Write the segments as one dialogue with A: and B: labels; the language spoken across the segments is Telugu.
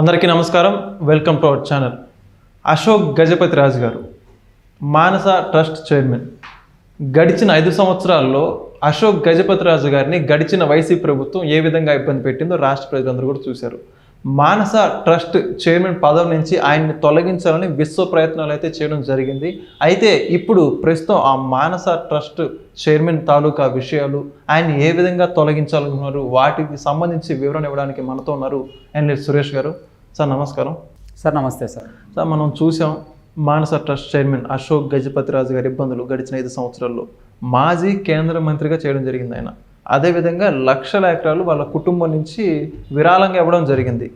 A: అందరికీ నమస్కారం. Welcome to our channel Ashok Gajapathi Raju garu Manasa trust chairman. గడిచిన ఐదు సంవత్సరాల్లో అశోక్ గజపతి రాజు గారిని గడిచిన వైసీపీ ప్రభుత్వం ఏ విధంగా ఇబ్బంది పెట్టిందో రాష్ట్ర ప్రజలందరూ కూడా చూశారు. మానస ట్రస్ట్ చైర్మన్ పదవి నుంచి ఆయన్ని తొలగించాలని విశ్వ ప్రయత్నాలు అయితే చేయడం జరిగింది. అయితే ఇప్పుడు ప్రస్తుతం ఆ మానస ట్రస్ట్ చైర్మన్ తాలూకా విషయాలు ఆయన ఏ విధంగా తొలగించాలనుకున్నారు వాటికి సంబంధించి వివరణ ఇవ్వడానికి మనతో ఉన్నారు ఎన్ఎల్ సురేష్ గారు. సార్ నమస్కారం.
B: సార్ నమస్తే సార్.
A: సార్ మనం చూసాం మానస ట్రస్ట్ చైర్మన్ అశోక్ గజపతి రాజు గారి ఇబ్బందులు గడిచిన ఐదు సంవత్సరాల్లో. మాజీ కేంద్ర మంత్రిగా చేయడం జరిగింది ఆయన. అదేవిధంగా లక్షల ఎకరాలు వాళ్ళ కుటుంబం నుంచి విరాళంగా ఇవ్వడం జరిగింది.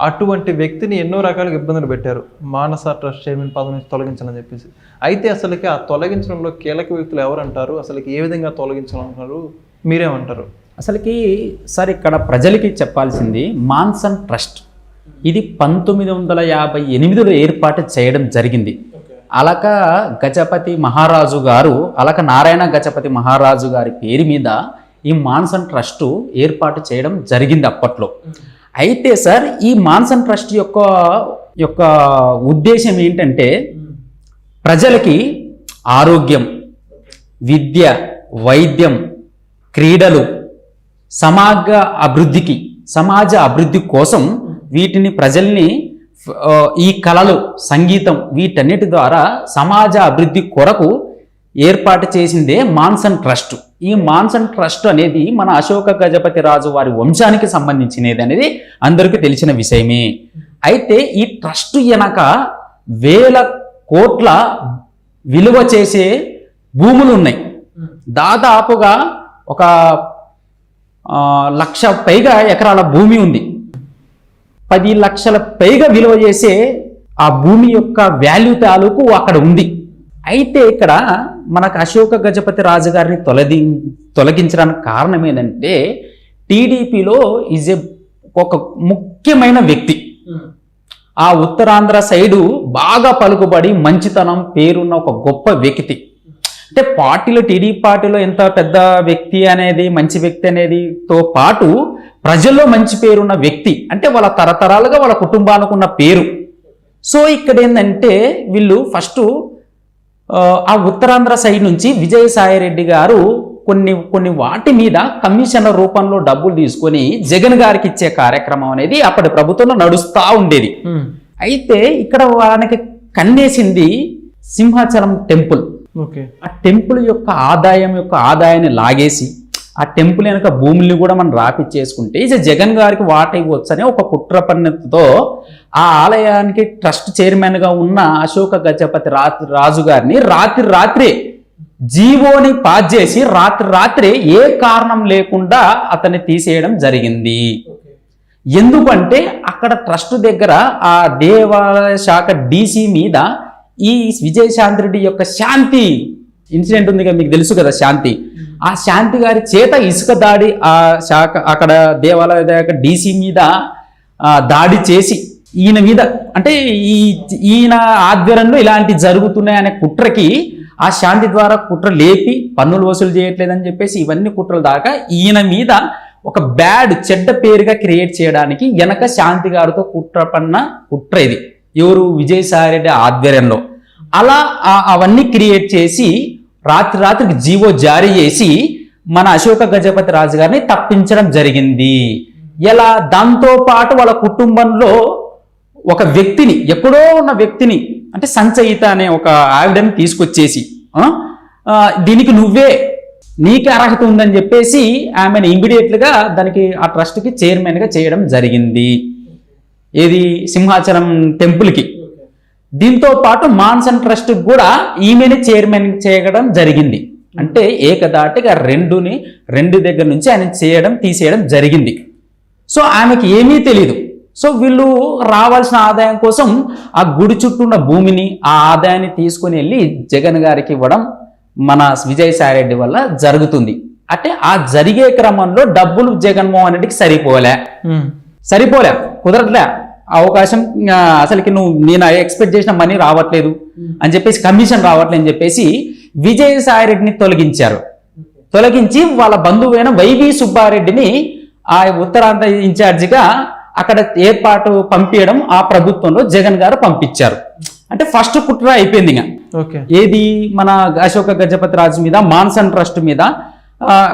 A: అటువంటి వ్యక్తిని ఎన్నో రకాలుగా ఇబ్బందులు పెట్టారు. మానస ట్రస్ట్ చైర్మన్ పదవి నుంచి తొలగించాలని చెప్పేసి. అయితే అసలుకి ఆ తొలగించడంలో కీలక వ్యక్తులు ఎవరంటారు? అసలుకి ఏ విధంగా తొలగించాలనుకున్నారు మీరేమంటారు?
B: అసలుకి సార్ ఇక్కడ ప్రజలకి చెప్పాల్సింది మాన్సన్ ట్రస్ట్. ఇది పంతొమ్మిది వందల యాభై ఎనిమిదిలో ఏర్పాటు చేయడం జరిగింది. అలక గజపతి మహారాజు గారు అలక నారాయణ గజపతి మహారాజు గారి పేరు మీద ఈ మాన్సన్ ట్రస్ట్ ఏర్పాటు చేయడం జరిగింది అప్పట్లో. అయితే సార్ ఈ మాన్సన్ ట్రస్ట్ యొక్క యొక్క ఉద్దేశం ఏంటంటే ప్రజలకి ఆరోగ్యం విద్య వైద్యం క్రీడలు సమాజ అభివృద్ధికి సమాజ అభివృద్ధి కోసం వీటిని ప్రజల్ని ఈ కళలు సంగీతం వీటన్నిటి ద్వారా సమాజ అభివృద్ధి కొరకు ఏర్పాటు చేసిందే మాన్సన్ ట్రస్ట్. ఈ మాన్సన్ ట్రస్ట్ అనేది మన అశోక గజపతి రాజు వారి వంశానికి సంబంధించినది అనేది అందరికీ తెలిసిన విషయమే. అయితే ఈ ట్రస్ట్ వెనక వేల కోట్ల విలువ చేసే భూములు ఉన్నాయి. దాదాపుగా ఒక లక్ష పైగా ఎకరాల భూమి ఉంది. పది లక్షల పైగా విలువ చేసే ఆ భూమి యొక్క వాల్యూ తాలూకు అక్కడ ఉంది. అయితే ఇక్కడ మనకు అశోక గజపతి రాజు గారిని తొలగి తొలగించడానికి కారణం ఏంటంటే టీడీపీలో ఈజ్ ఏ ఒక ముఖ్యమైన వ్యక్తి. ఆ ఉత్తరాంధ్ర సైడు బాగా పలుకుబడి మంచితనం పేరున్న ఒక గొప్ప వ్యక్తి. అంటే పార్టీలో టీడీపీ పార్టీలో ఎంత పెద్ద వ్యక్తి అనేది మంచి వ్యక్తి అనేదితో పాటు ప్రజల్లో మంచి పేరున్న వ్యక్తి అంటే వాళ్ళ తరతరాలుగా వాళ్ళ కుటుంబానికి ఉన్న పేరు. సో ఇక్కడ ఏంటంటే వీళ్ళు ఫస్ట్ ఆ ఉత్తరాంధ్ర సైడ్ నుంచి విజయసాయిరెడ్డి గారు కొన్ని కొన్ని వాటి మీద కమిషన్ల రూపంలో డబ్బులు తీసుకొని జగన్ గారికి ఇచ్చే కార్యక్రమం అనేది అప్పటి ప్రభుత్వంలో నడుస్తూ ఉండేది. అయితే ఇక్కడ వాళ్ళకి కన్నేసింది సింహాచలం టెంపుల్. ఆ టెంపుల్ యొక్క ఆదాయం యొక్క ఆదాయాన్ని లాగేసి ఆ టెంపుల్ వెనక భూముల్ని కూడా మనం రాపిచ్చేసుకుంటే ఇది జగన్ గారికి వాట ఇవ్వచ్చని ఒక కుట్ర పన్నెతతో ఆ ఆలయానికి ట్రస్ట్ చైర్మన్గా ఉన్న అశోక గజపతి రాత్రి రాజు గారిని రాత్రి రాత్రే జీవోని పాస్ చేసి రాత్రి రాత్రే ఏ కారణం లేకుండా అతన్ని తీసేయడం జరిగింది. ఎందుకంటే అక్కడ ట్రస్ట్ దగ్గర ఆ దేవాలయ శాఖ డీసీ మీద ఈ విజయశాంతి రెడ్డి యొక్క శాంతి ఇన్సిడెంట్ ఉంది కదా మీకు తెలుసు కదా శాంతి. ఆ శాంతి గారి చేత ఇసుక దాడి ఆ శాఖ అక్కడ దేవాలయ యొక్క డీసీ మీద దాడి చేసి ఈయన మీద అంటే ఈ ఈయన ఆధ్వర్యంలో ఇలాంటి జరుగుతున్నాయనే కుట్రకి ఆ శాంతి ద్వారా కుట్ర లేపి పన్నులు వసూలు చేయట్లేదని చెప్పేసి ఇవన్నీ కుట్రలు దాకా ఈయన మీద ఒక బ్యాడ్ చెడ్డ పేరుగా క్రియేట్ చేయడానికి వెనక శాంతి గారితో కుట్ర పన్న కుట్ర ఇది. ఎవరు? విజయసాయిరెడ్డి ఆధ్వర్యంలో. అలా అవన్నీ క్రియేట్ చేసి రాత్రి రాత్రికి జీవో జారీ చేసి మన అశోక గజపతి రాజు గారిని తప్పించడం జరిగింది. ఎలా? దాంతో పాటు వాళ్ళ కుటుంబంలో ఒక వ్యక్తిని ఎక్కడో ఉన్న వ్యక్తిని అంటే సంచయిత అనే ఒక ఆవిడని తీసుకొచ్చేసి దీనికి నువ్వే నీకు అర్హత ఉందని చెప్పేసి ఆమెను ఇమ్మీడియట్లుగా దానికి ఆ ట్రస్ట్కి చైర్మన్గా చేయడం జరిగింది. ఏది? సింహాచలం టెంపుల్కి. దీంతో పాటు మాన్సన్ ట్రస్ట్ కూడా ఈమెని చైర్మన్ చేయడం జరిగింది. అంటే ఏకదాటిగా రెండుని రెండు దగ్గర నుంచి ఆయన చేయడం తీసేయడం జరిగింది. సో ఆమెకి ఏమీ తెలియదు సో వీళ్ళు రావాల్సిన ఆదాయం కోసం ఆ గుడి చుట్టూ ఉన్న భూమిని ఆ ఆదాయాన్ని తీసుకొని వెళ్ళి జగన్ గారికి ఇవ్వడం మన విజయసాయిరెడ్డి వల్ల జరుగుతుంది. అంటే ఆ జరిగే క్రమంలో డబ్బులు జగన్మోహన్ రెడ్డికి సరిపోలే. సరిపోలే కుదరట్లే. అవకాశం అసలుకి నువ్వు నేను ఎక్స్పెక్ట్ చేసిన మనీ రావట్లేదు అని చెప్పేసి కమిషన్ రావట్లేదు అని చెప్పేసి విజయసాయి రెడ్డిని తొలగించారు తొలగించి వాళ్ళ బంధువైన వైవి సుబ్బారెడ్డిని ఆ ఉత్తరాంధ్ర ఇన్ఛార్జిగా అక్కడ ఏర్పాటు పంపించడం ఆ ప్రభుత్వంలో జగన్ గారు పంపించారు. అంటే ఫస్ట్ కుట్ర అయిపోయింది ఏది మన అశోక గజపతి రాజు మీద మాన్సన్ ట్రస్ట్ మీద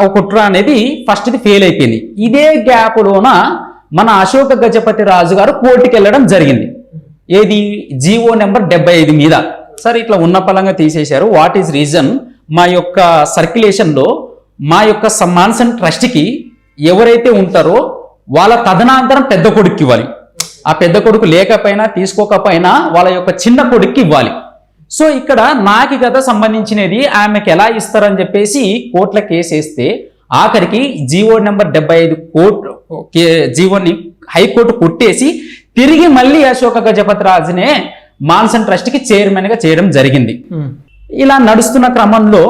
B: ఒక కుట్ర అనేది ఫస్ట్ ది ఫెయిల్ అయిపోయింది. ఇదే గ్యాప్ లోన మన అశోక గజపతి రాజు గారు కోర్టుకి వెళ్ళడం జరిగింది. ఏది? జీవో నెంబర్ డెబ్బై ఐదు మీద. సరే ఇట్లా ఉన్న పలంగా తీసేశారు. వాట్ ఈజ్ రీజన్ మా యొక్క సర్క్యులేషన్లో మా యొక్క స- మాన్సన్ ట్రస్ట్కి ఎవరైతే ఉంటారో వాళ్ళ తదనంతరం పెద్ద కొడుకు ఇవ్వాలి. ఆ పెద్ద కొడుకు లేకపోయినా తీసుకోకపోయినా వాళ్ళ యొక్క చిన్న కొడుక్కి ఇవ్వాలి. సో ఇక్కడ నాకి కథ సంబంధించినది ఆమెకి ఎలా ఇస్తారని చెప్పేసి కోర్టుల కేసు వేస్తే ఆఖరికి జీవో నెంబర్ డెబ్బై ఐదు కోర్టు కే- జీవోని హైకోర్టు కొట్టేసి తిరిగి మళ్ళీ అశోక గజపతి రాజునే మాన్సన్ ట్రస్ట్కి చైర్మన్గా చేయడం జరిగింది. ఇలా నడుస్తున్న క్రమంలో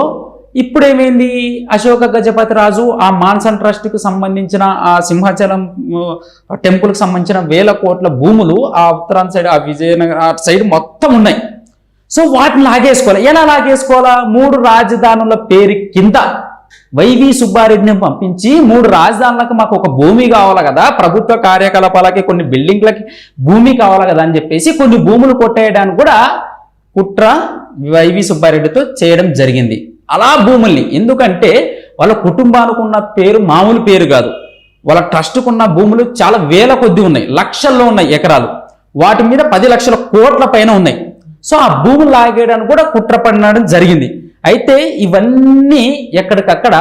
B: ఇప్పుడు ఏమైంది అశోక గజపతి రాజు ఆ మాన్సన్ ట్రస్ట్కు సంబంధించిన ఆ సింహాచలం టెంపుల్కి సంబంధించిన వేల కోట్ల భూములు ఆ ఉత్తరాంధ్ర సైడ్ ఆ విజయనగరం ఆ సైడ్ మొత్తం ఉన్నాయి. సో వాటిని లాగేసుకోవాలి. ఎలా లాగేసుకోవాలా? మూడు రాజధానుల పేరు కింద వైవి సుబ్బారెడ్డిని పంపించి మూడు రాజధానులకు మాకు ఒక భూమి కావాలి కదా? ప్రభుత్వ కార్యకలాపాలకి కొన్ని బిల్డింగ్లకి భూమి కావాలి కదా అని చెప్పేసి కొన్ని భూములు కొట్టేయడానికి కూడా కుట్ర వైవి సుబ్బారెడ్డితో చేయడం జరిగింది. అలా భూముల్ని ఎందుకంటే వాళ్ళ కుటుంబానికి ఉన్న పేరు మామూలు పేరు కాదు. వాళ్ళ ట్రస్ట్కు ఉన్న భూములు చాలా వేల కొద్ది ఉన్నాయి. లక్షల్లో ఉన్నాయి ఎకరాలు. వాటి మీద పది లక్షల కోట్ల పైన ఉన్నాయి. సో ఆ భూములు లాగేయడానికి కూడా కుట్ర పడినడం జరిగింది. అయితే ఇవన్నీ ఎక్కడికక్కడ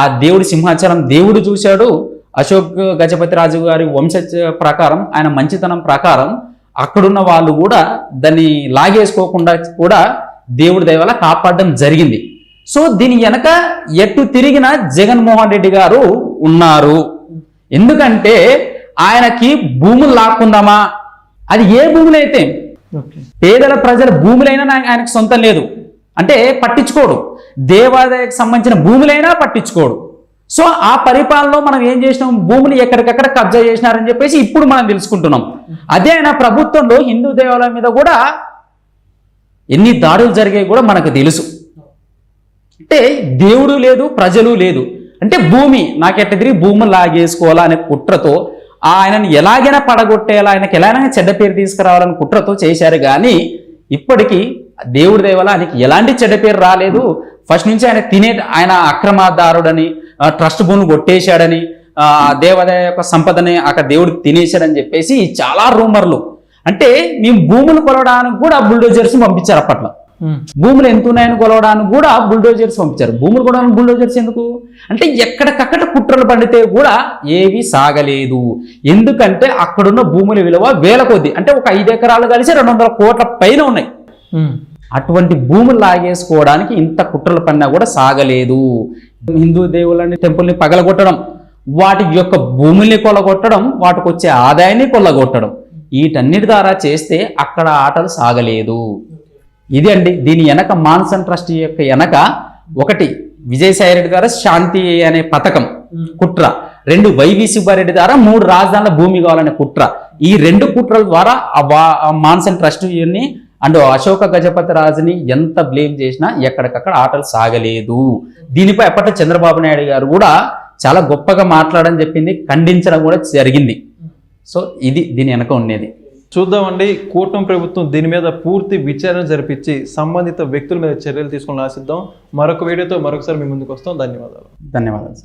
B: ఆ దేవుడి సింహాచలం దేవుడు చూశాడు. అశోక్ గజపతి రాజు గారి వంశ ప్రకారం ఆయన మంచితనం ప్రకారం అక్కడున్న వాళ్ళు కూడా దాన్ని లాగేసుకోకుండా కూడా దేవుడి దయ వల్ల కాపాడడం జరిగింది. సో దీని వెనక ఎటు తిరిగిన జగన్మోహన్ రెడ్డి గారు ఉన్నారు. ఎందుకంటే ఆయనకి భూములు లాక్కుందామా? అది ఏ భూములైతే పేదల ప్రజల భూములైనా ఆయనకు సొంతం లేదు. అంటే పట్టించుకోడు. దేవాదాయకు సంబంధించిన భూములైనా పట్టించుకోడు. సో ఆ పరిపాలనలో మనం ఏం చేసినాం? భూములు ఎక్కడికక్కడ కబ్జా చేసినారని చెప్పేసి ఇప్పుడు మనం తెలుసుకుంటున్నాం. అదే ఆయన ప్రభుత్వంలో హిందూ దేవాలయం మీద కూడా ఎన్ని దాడులు జరిగాయి కూడా మనకు తెలుసు. అంటే దేవుడు లేదు ప్రజలు లేదు. అంటే భూమి నాకెట్ట తిరిగి భూమి లాగేసుకోవాలా అనే కుట్రతో ఆయనను ఎలాగైనా పడగొట్టేలా ఆయనకి ఎలాగైనా చెడ్డ పేరు తీసుకురావాలని కుట్రతో చేశారు. కానీ ఇప్పటికీ దేవుడి దేవల ఆయనకి ఎలాంటి చెడ్డ పేరు రాలేదు. ఫస్ట్ నుంచి ఆయన తినే ఆయన అక్రమదారుడని ట్రస్ట్ భూమిని కొట్టేశాడని ఆ, దేవాదాయ యొక్క సంపదని అక్కడ దేవుడికి తినేశాడని చెప్పేసి చాలా రూమర్లు. అంటే మేము భూములు కొలవడానికి కూడా బుల్డోజర్స్ పంపించారు అప్పట్లో. భూములు ఎంత ఉన్నాయని కొలవడానికి కూడా బుల్డోజర్స్ పంపించారు. భూములు కొలవడానికి బుల్డోజర్స్ ఎందుకు? అంటే ఎక్కడికక్కడ కుట్రలు పండితే కూడా ఏవి సాగలేదు. ఎందుకంటే అక్కడున్న భూముల విలువ వేల కొద్ది. అంటే ఒక ఐదు ఎకరాలు కలిసి రెండు వందల కోట్ల పైన ఉన్నాయి. అటువంటి భూములు లాగేసుకోవడానికి ఇంత కుట్రలు పడినా కూడా సాగలేదు. హిందూ దేవుళ్ళని టెంపుల్ని పగలగొట్టడం వాటి యొక్క భూముల్ని కొల్లగొట్టడం వాటికి వచ్చే ఆదాయాన్ని కొల్లగొట్టడం వీటన్నిటి ద్వారా చేస్తే అక్కడ ఆటలు సాగలేదు. ఇది అండి దీని వెనక మాన్సన్ ట్రస్ట్ యొక్క వెనక ఒకటి విజయసాయి రెడ్డి ద్వారా శాంతి అనే పథకం కుట్ర. రెండు వైవి సుబ్బారెడ్డి ద్వారా మూడు రాజధానుల భూమి కావాలనే కుట్ర. ఈ రెండు కుట్రల ద్వారా ఆ ఆ మాన్సన్ ట్రస్ట్ని అండ్ అశోక గజపతి రాజుని ఎంత బ్లేమ్ చేసినా ఎక్కడికక్కడ ఆటలు సాగలేదు. దీనిపై అప్పట్లో చంద్రబాబు నాయుడు గారు కూడా చాలా గొప్పగా మాట్లాడని చెప్పింది ఖండించడం కూడా జరిగింది. సో ఇది దీని వెనక ఉండేది.
A: చూద్దామండి కూటమి ప్రభుత్వం దీని మీద పూర్తి విచారణ జరిపించి సంబంధిత వ్యక్తుల మీద చర్యలు తీసుకుని ఆశిద్దాం. మరొక వీడియోతో మరొకసారి మీ ముందుకు వస్తాం. ధన్యవాదాలు.
B: ధన్యవాదాలు.